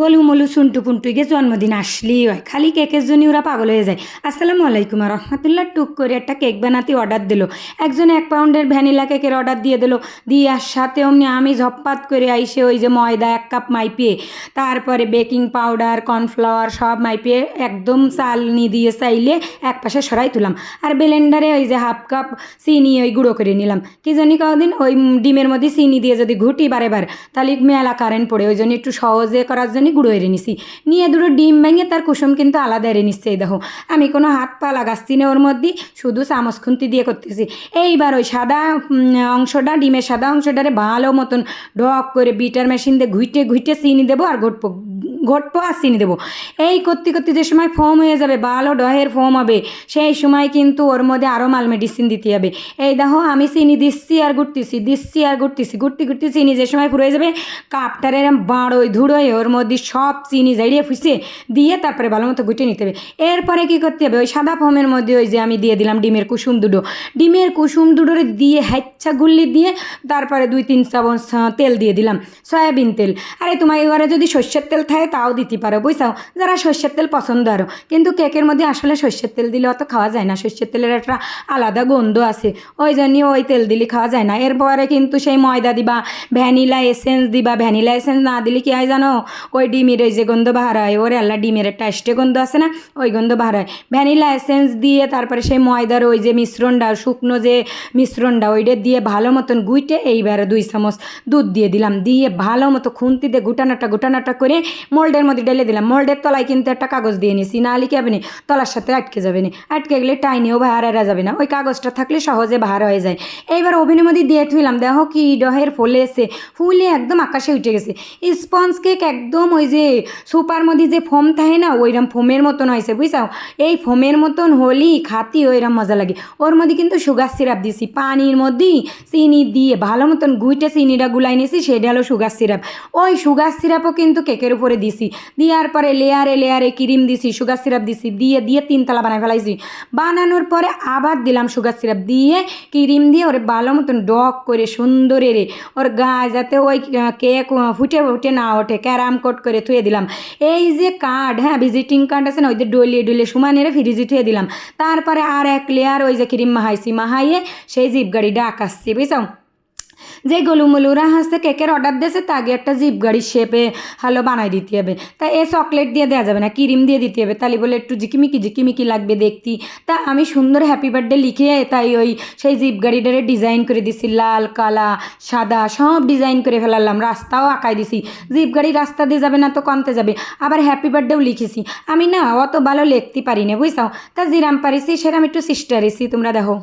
গলু মলু সুন্টু পুন্টু গে জন্মদিন আসলেই হয়। খালি কেকের জন্য ওরা পাগল হয়ে যায়। আসসালামু আলাইকুম রহমতুল্লাহ টুক করে একটা কেক বানাতে অর্ডার দিল। একজন এক পাউন্ডের ভ্যানিলা কেকের অর্ডার দিয়ে দিল। দিয়ে আর সাথে অমনি আমি ঝপ্পাত করে আইসে ওই যে ময়দা এক কাপ মাইপিয়ে, তারপরে বেকিং পাউডার কর্নফ্লাওয়ার সব মাইপিয়ে একদম চালনি দিয়ে চাইলে এক পাশে সরাই তুলাম। আর ব্লেন্ডারে ওই যে হাফ কাপ চিনি ওই গুঁড়ো করে নিলাম। কি জানি কদিন ওই ডিমের মধ্যে চিনি দিয়ে যদি ঘুটি বারে বার তাহলে মেলা কারেন্ট পড়ে। ওই জন্য একটু সহজে করার জন্য গুঁড়ো এড়ে নিছি। নিয়ে দুটো ডিম ভেঙে তার কুসুম কিন্তু আলাদা এড়ে নিচ্ছে, এই দেখো। আমি কোনো হাত পা লাগাচ্ছি না ওর মধ্যে, শুধু চামচ খুন্তি দিয়ে করতেছি। এইবার ওই সাদা অংশটা, ডিমের সাদা অংশটারে ভালো মতন ডক করে বিটার মেশিন দিয়ে ঘুইটে ঘুইটে চিনি দেবো আর ঘটবো ঘটবো আর চিনি দেবো। এই করতে করতে যে সময় ফোম হয়ে যাবে ভালো ডহের ফোম হবে সেই সময় কিন্তু ওর মধ্যে আরও মাল মেডিসিন দিতে হবে। এই দেখো আমি চিনি দিচ্ছি আর ঘুরতেছি দিচ্ছি আর ঘুরতেছি ঘুরতে ঘুরতে চিনি যে সময় ফুরে যাবে কাপটার এরম বাড়োই ধুড়োই ওর মধ্যে সব চিনি জাড়িয়ে ফুসে দিয়ে তারপরে ভালো মতো গুটে নিতে হবে। এরপরে কী করতে হবে? ওই সাদা ফোমের মধ্যে ওই যে আমি দিয়ে দিলাম ডিমের কুসুম দুটো। ডিমের কুসুম দুটোরে দিয়ে হ্যাচ্ছা গুল্লি দিয়ে তারপরে দুই তিন আহ, তেল দিয়ে দিলাম সয়াবিন তেল। আরে তোমার এবারে যদি সর্ষের তেল থাকে তাও দিতে পারো, বুঝছাও? যারা সর্ষের তেল পছন্দ আরও। কিন্তু কেকের মধ্যে আসলে সর্ষের তেল দিলে অত খাওয়া যায় না। সর্ষের তেলের একটা আলাদা গন্ধ আছে। ওই জন্যই ওই তেল দিলে খাওয়া যায় না। এরপরে কিন্তু সেই ময়দা দিবা, ভ্যানিলা এসেন্স দিবা। ভ্যানিলা এসেন্স না দিলে কি হয় জানো? ওই ডিমের ওই যে গন্ধ বাহার হয়, ওরে আল্লাহ, ডিমের একটা এস্টে গন্ধ আছে না? ওই গন্ধ বাহার হয়। ভ্যানিলা এসেন্স দিয়ে তারপরে সেই ময়দার ওই যে মিশ্রণটা, শুকনো যে মিশ্রণটা, ওইটা দিয়ে ভালো মতন গুইটে এইবারে দুই চামচ দুধ দিয়ে দিলাম। দিয়ে ভালো মতো খুন্তি দিয়ে গুটানাটা গুটানাটা করে মোল্ডের মধ্যে ঢেলে দিলাম। মোল্ডের তলায় কিন্তু একটা কাগজ দিয়ে নিছি, না হলে কি হবে না? তলার সাথে আটকে যাবে না। আটকে গেলে টাইনিও বাহার এরা যাবে না। ওই কাগজটা থাকলে সহজে বাহার হয়ে যায়। এইবার ওভেনের মধ্যে দিয়ে থুইলাম। দেখো কি ডহের ফলে এসে, ফুলে একদম আকাশে উঠে গেছে। স্পঞ্জ কেক একদম ওই যে সুপার মধ্যে যে ফোম থাকে না ওইরকম ফোমের মতন হয়েছে, বুঝছাও? এই ফোমের মতন হলি খাতি ওইরকম মজা লাগে। ওর মধ্যে কিন্তু সুগার সিরাপ দিছি। পানির মধ্যেই চিনি দিয়ে ভালো মতন গুইটে চিনিটা গুলাই নিয়েছি সেটা হলো সুগার সিরাপ। ওই সুগার সিরাপও কিন্তু কেকের উপরে দিছি। দেওয়ার পরে লেয়ারে লেয়ারে ক্রিম দিছি, সুগার সিরাপ দিছি, দিয়ে দিয়ে তিনতলা বানাই ফেলাইছি। বানানোর পরে আবার দিলাম সুগার সিরাপ দিয়ে ক্রিম দিয়ে ওরে ভালো মতন ডক করে সুন্দর এরে ওর গায়ে যাতে ওই কেক ফুটে ফুটে না ওঠে, ক্যারাম কোট করে থুয়ে দিলাম। এই যে কার্ড হ্যাঁ ভিজিটিং কার্ড আছে না, ওই যে ডলিয়ে ডলিয়ে সুমানেরে ফ্রিজে থুয়ে দিলাম। তারপরে আর এক লেয়ার ওই যে ক্রিম মাহাইছি, মাহাইয়ে সেই জিপ গাড়িটা আকাশছি বুঝছ? যে গলুমলুরা হাসতে কেকের অর্ডার দিয়েছে তাকে একটা জিপ গাড়ির শেপে হালো বানাই দিতে হবে। তা এ চকলেট দিয়ে দেওয়া যাবে না, ক্রিম দিয়ে দিতে হবে। তাহলে বলে একটু জিকিমিকি জিকিমিকি লাগবে দেখতি। তা আমি সুন্দর হ্যাপি বার্থডে লিখে তাই ওই সেই জিপ গাড়িটারে ডিজাইন করে দিছি, লাল, কালা, সাদা, সব ডিজাইন করে ফেলালাম, রাস্তাও আঁকাই দিছি। জিপ গাড়ি রাস্তা দিয়ে যাবে না তো কমতে যাবে। আবার হ্যাপি বার্থডেও লিখেছি। আমি না অত ভালো লিখতে পারি না, বুঝছাও? তা জিরাম পারিছি, সেরাম একটু সিস্টারিছি তোমরা দেখো।